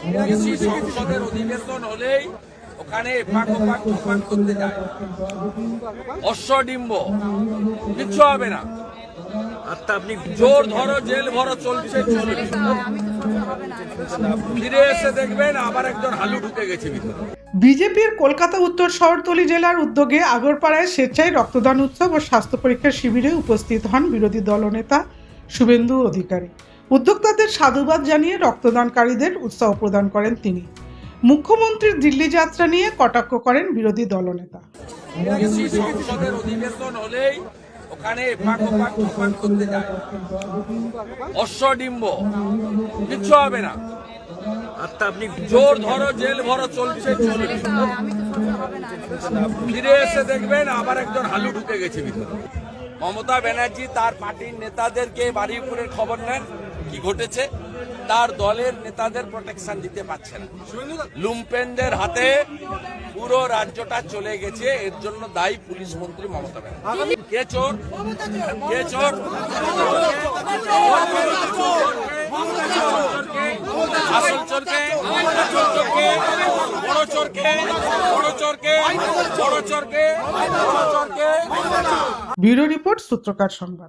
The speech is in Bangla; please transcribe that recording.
কৃষি সংসদের অধিবেশন হলেই ওখানে করতে যায় কিচ্ছু হবে না আপনি জোর ধরো জেল ভরো চলছে ফিরে এসে দেখবেন আবার একজন হালু ঢুকে গেছে ভিতরে বিজেপির কলকাতা উত্তর শহরতলি জেলার উদ্যোগে আগরপাড়ায় স্বেচ্ছায় রক্তদান উৎসব ও স্বাস্থ্য পরীক্ষা শিবিরে উপস্থিত হন বিরোধী দলনেতা শুভেন্দু অধিকারী। উদ্যোক্তাদের সাধুবাদ জানিয়ে রক্তদানকারীদের উৎসাহ প্রদান করেন তিনি। মুখ্যমন্ত্রীর দিল্লি যাত্রা নিয়ে কটাক্ষ করেন বিরোধী দলনেতা। অধিবেশন হলেই ওখানে এপাক ওপাক ওপাক অশ্বডিম্ব কিচ্ছু হবে না। আত্মা আপনি জোর ধরো, জেল ভরো, চলছে, চলবে। ফিরে এসে দেখবেন আবার একজন হালু ঢুকে গেছে ভিতরে। মমতা ব্যানার্জি তার পার্টির নেতাদেরকে বারুইপুরের খবর নেন। কি ঘটেছে? তার দলের নেতাদের প্রোটেকশন দিতে পারছে না। লুম্পেনদের হাতে পুরো রাজ্যটা চলে গেছে, এর জন্য দায়ী পুলিশ মন্ত্রী মমতা ব্যানার্জি। কে চোর? কে চোর? আসল চোরকে? বড় চোরকে? বড় চোরকে? বড় চোরকে? বড় চোরকে? ব্যুরো রিপোর্ট সূত্রকার সংবাদ।